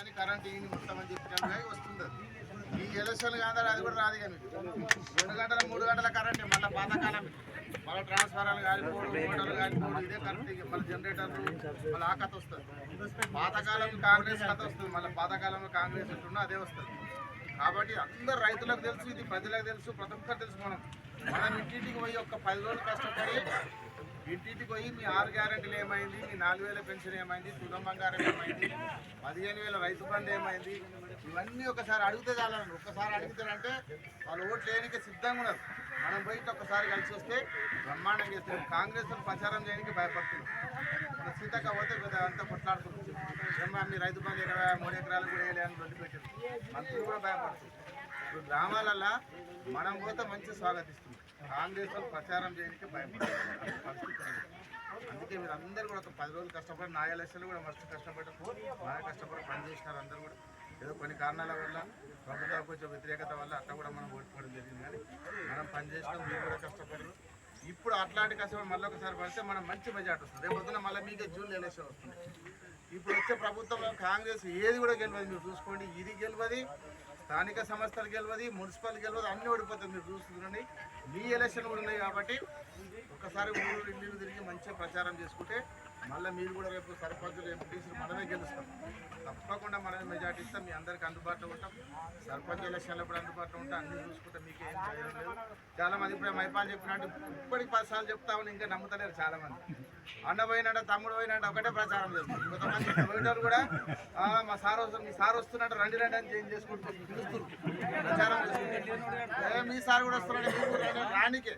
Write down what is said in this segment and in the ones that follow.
కానీ కరెంట్ ఈ మొత్తం అని చెప్పిన వస్తుంది ఈ ఎలక్షన్ కాదు అది కూడా రాదు కానీ. రెండు గంటల మూడు గంటల కరెంట్ మళ్ళీ పాతకాలం. మళ్ళీ ట్రాన్స్ఫారాలు కాలిపోవడం మోటార్లు కాలిపోవడం ఇదే కరెంట్ మళ్ళీ జనరేటర్లు మళ్ళీ ఆ కథ వస్తుంది. పాతకాలం కాంగ్రెస్ కథ వస్తుంది మళ్ళీ పాతకాలంలో కాంగ్రెస్ ఉంటుందో అదే వస్తుంది. కాబట్టి అందరు రైతులకు తెలుసు ఇది ప్రజలకు తెలుసు ప్రతి ఒక్కరు తెలుసు మనం. మనం ఇంటింటికి పోయి ఒక పది రోజులు కష్టపడి ఇంటింటికి పోయి మీ ఆరు గ్యారెంటీలు ఏమైంది? మీ నాలుగు వేల పెన్షన్ ఏమైంది? తులం బంగారం ఏమైంది? పదిహేను వేల రైతు బంధు ఏమైంది? ఇవన్నీ ఒకసారి అడిగితే చాలండి ఒక్కసారి అడుగుతారంటే వాళ్ళు ఓట్లు వేయడానికి సిద్ధంగా ఉన్నారు. మనం పోయి ఒక్కసారి కలిసి వస్తే బ్రహ్మాండం చేస్తారు. కాంగ్రెస్ ప్రచారం చేయడానికి భయపడుతుంది సీతక్క పోతే అంతా కొట్లాడుతుంది ఏమ్మా మీ రైతు బంధు ఇరవై మూడు ఎకరాలు కూడా వేయలే అని పెట్టారు మంత్రులు కూడా భయపడుతుంది ఇప్పుడు గ్రామాలల్లో మనం పోతే మంచి స్వాగతిస్తుంది. కాంగ్రెస్ ప్రచారం చేయడానికి భయపడుతుంది పరిస్థితి అందుకే మీరు అందరూ కూడా ఒక పది రోజులు కష్టపడి నా ఎలక్షన్లు కూడా మస్తు కష్టపడ్డారు. బాగా కష్టపడి పనిచేసినారు అందరూ కూడా. ఏదో కొన్ని కారణాల వల్ల ప్రభుత్వం కొంచెం వ్యతిరేకత వల్ల అట్లా కూడా మనం ఓడిపోవడం జరిగింది. కానీ మనం పనిచేసినాం మీరు కూడా కష్టపడరు ఇప్పుడు అట్లాంటి కష్టపడి మళ్ళీ ఒకసారి పడితే మనం మంచి మెజార్టీ వస్తుంది. రేపు పొద్దున మళ్ళీ మీకే జూన్ ఎలక్షన్ వస్తుంది. ఇప్పుడు వచ్చే ప్రభుత్వంలో కాంగ్రెస్ ఏది కూడా గెలవదు. మీరు చూసుకోండి ఇది గెలవది స్థానిక సంస్థలు గెలవది మున్సిపల్ గెలవదు అన్నీ ఓడిపోతుంది మీరు చూస్తుండండి మీ ఎలక్షన్ కూడా ఉన్నాయి కాబట్టి ఒకసారి ఊరు ఇల్లు తిరిగి మంచిగా ప్రచారం చేసుకుంటే మళ్ళీ మీరు కూడా రేపు సర్పంచులు ఎంపీసీలు మనమే గెలుస్తాం. తప్పకుండా మనమే మెజార్టీ ఇస్తాం. మీ అందరికీ అందుబాటులో ఉంటాం. సర్పంచ్ ఎలక్షన్లో కూడా అందుబాటులో ఉంటాం. అన్ని చూసుకుంటే మీకు ఏం భయం లేదు. చాలా మంది ఇప్పుడు మైపాలు చెప్పినట్టు ఇప్పటికి పది సార్లు చెప్తామని ఇంకా నమ్ముతలేరు చాలామంది. అన్న పోయినట్టు తమ్ముడు పోయినట్టు ఒకటే ప్రచారం చేస్తారు కొంతమంది పోయినారు కూడా మా సార్ వస్తుంది మీ సార్ వస్తున్నట్టు రండి రండి అని చేంజ్ చేసుకుంటూ పిలుస్తారు ప్రచారం చేసుకుంటారు మీ సార్ కూడా వస్తున్నాడు రానికే.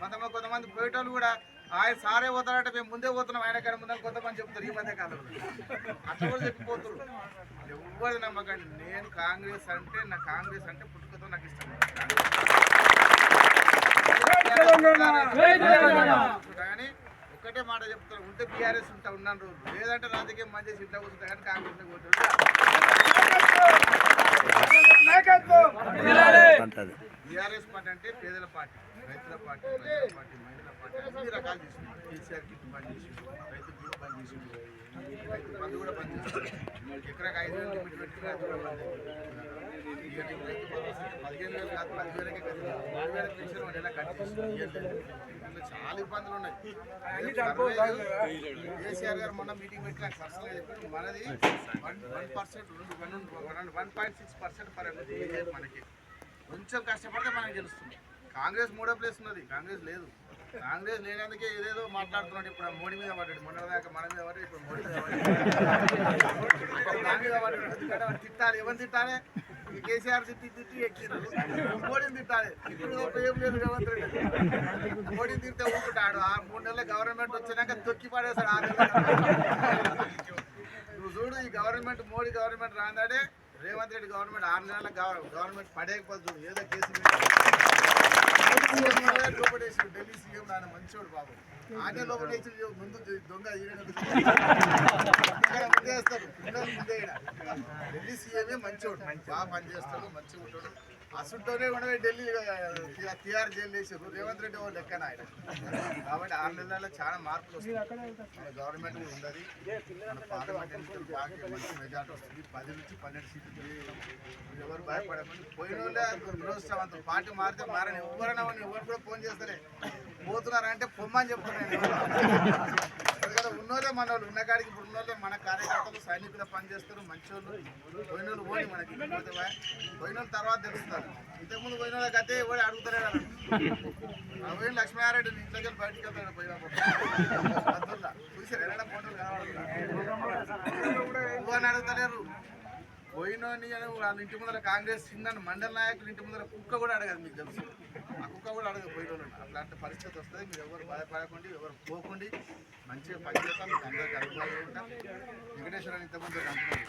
కొంతమంది కొంతమంది పోయేటోళ్ళు కూడా ఆయన సారే పోతారంటే మేము ముందే పోతున్నాం. ఆయన కానీ ముందే కొంతమంది చెప్తారు ఈ మధ్య కాలంలో. అట్లా కూడా చెప్పిపోతారు ఎవరు నమ్మకండి. నేను కాంగ్రెస్ అంటే నా కాంగ్రెస్ అంటే పుట్టుకతో నాకు ఇష్టం కానీ ఒక్కటే మాట చెప్తారు ఉంటే బీఆర్ఎస్ ఉంటా ఉన్నాను. రోజు లేదంటే రాజకీయం మంచి ఇంట్లో కూర్చుంటా కానీ కాంగ్రెస్ పోతాడు బీఆర్ఎస్ పార్టీ అంటే పేదల పార్టీ రైతుల పార్టీ ప్రజల పార్టీ మహిళల పార్టీ అన్ని రకాలు చేసింది కేసీఆర్ కిట్ బంద్ చేసింది రైతు బీమా బంద్ చేసింది రైతు బంధు కూడా బంద్ చేసింది ఎకరాకి ఐదు వేలు లిమిట్ పెట్టి రైతు కూడా బంద్ పదిహేను వేలు కాదు పదివేలకే కదా మూడు వేల పెన్షన్ ఒక నెల కట్ చేసింది ఇయ్యలేదు. ఇంకా చాలా ఇబ్బందులు ఉన్నాయి. కేసీఆర్ గారు మొన్న మీటింగ్ పెట్టి నాకు పర్సనల్గా చెప్పారు. మనది one one percent one one point six percent per మనకి. కొంచెం కష్టపడితే మనం గెలుస్తుంది కాంగ్రెస్ మూడో ప్లేస్ ఉన్నది. కాంగ్రెస్ లేదు. కాంగ్రెస్ లేనందుకే ఏదేదో మాట్లాడుతున్నాడు ఇప్పుడు మోడీ మీద పడ్డాడు. మొన్న దాకా మన మీద పడ్డాడు ఇప్పుడు మోడీ మీద పడ్డాడు. మీద పడ్డాడు. తిట్టాలి. ఎవరిని తిట్టాలి? కేసీఆర్ తిట్టి తిట్టి ఎక్కిరు మోడీని తిట్టాలి. ఇప్పుడు ఏం లేదు రేవంత్ రెడ్డి. మోడీని తింటే ఊరుకుంటాడు. ఆ మూడు నెలల గవర్నమెంట్ వచ్చినాక తొక్కి పడేస్తాడు ఆ నెల. నువ్వు చూడు ఈ గవర్నమెంట్ మోడీ గవర్నమెంట్ రాందాడే రేవంత్ రెడ్డి గవర్నమెంట్ ఆరు నెలల గవర్నమెంట్ పడేయకపోతుంది ఏదో కేసు ఢిల్లీ సీఎం నాన్న మంచోడు బాబు ఆనే లోపడేసి ముందు దొంగ ఈయన ఢిల్లీ సీఎమే మంచోడు. బాగా పనిచేస్తాడు మంచిగా ఉంటాడు. అసంటోనే ఉండవే ఢిల్లీ టీఆర్ జైలు వేసారు. రేవంత్ రెడ్డి ఓ లెక్కన ఆయన. కాబట్టి ఆరు నెలల్లో చాలా మార్పులు వస్తాయి మన గవర్నమెంట్ కూడా ఉండదు మన పార్లమెంట్ ఎన్నికలు బాగా మంచి మెజార్టీ వస్తుంది. పది నుంచి పన్నెండు సీట్లు ఎవరు భయపడకండి పోయిన వాళ్ళే దురదృష్టవంతులు పార్టీ మారితే మారని ఎవరైనా వాళ్ళు ఎవరు కూడా ఫోన్ చేస్తారే పోతున్నారంటే పొమ్మని చెప్తున్నాను ఉన్నోళ్ళే మన వాళ్ళు ఉన్న కాడికి ఇప్పుడు ఉన్నోళ్ళే మన కార్యకర్తలు సైనికులు పనిచేస్తారు మంచి వాళ్ళు పోయిన వాళ్ళు పోయి మనకి. పోయిన తర్వాత తెలుస్తారు. ఇంతకుముందు పోయిన వాళ్ళకి అయితే ఎవరు అడుగుతారే కదా. పోయిన లక్ష్మీనారాయణ ఇంట్లోకి వెళ్ళి బయటికి వెళ్తాడు పోయిన అద్దుల్లా. చూసారు ఎక్కడ ఫోటోలు కనబడుతున్నాయి? అని అడుగుతలేరు. పోయినోని వాళ్ళ ఇంటి ముందర కాంగ్రెస్ చిన్న మండల నాయకులు ఇంటి ముందర కుక్క కూడా అడగదు మీకు తెలుసు. ఆ కుక్క కూడా అడగదు పోయిన అట్లాంటి పరిస్థితి వస్తుంది. మీరు ఎవరు భయపడకండి ఎవరు పోకండి. మంచిగా పనిచేస్తాం. మీకు అందరికీ అనుభవాలు ఉంటాం. వెంకటేశ్వర ఇంతకుముందు అంటున్నాడు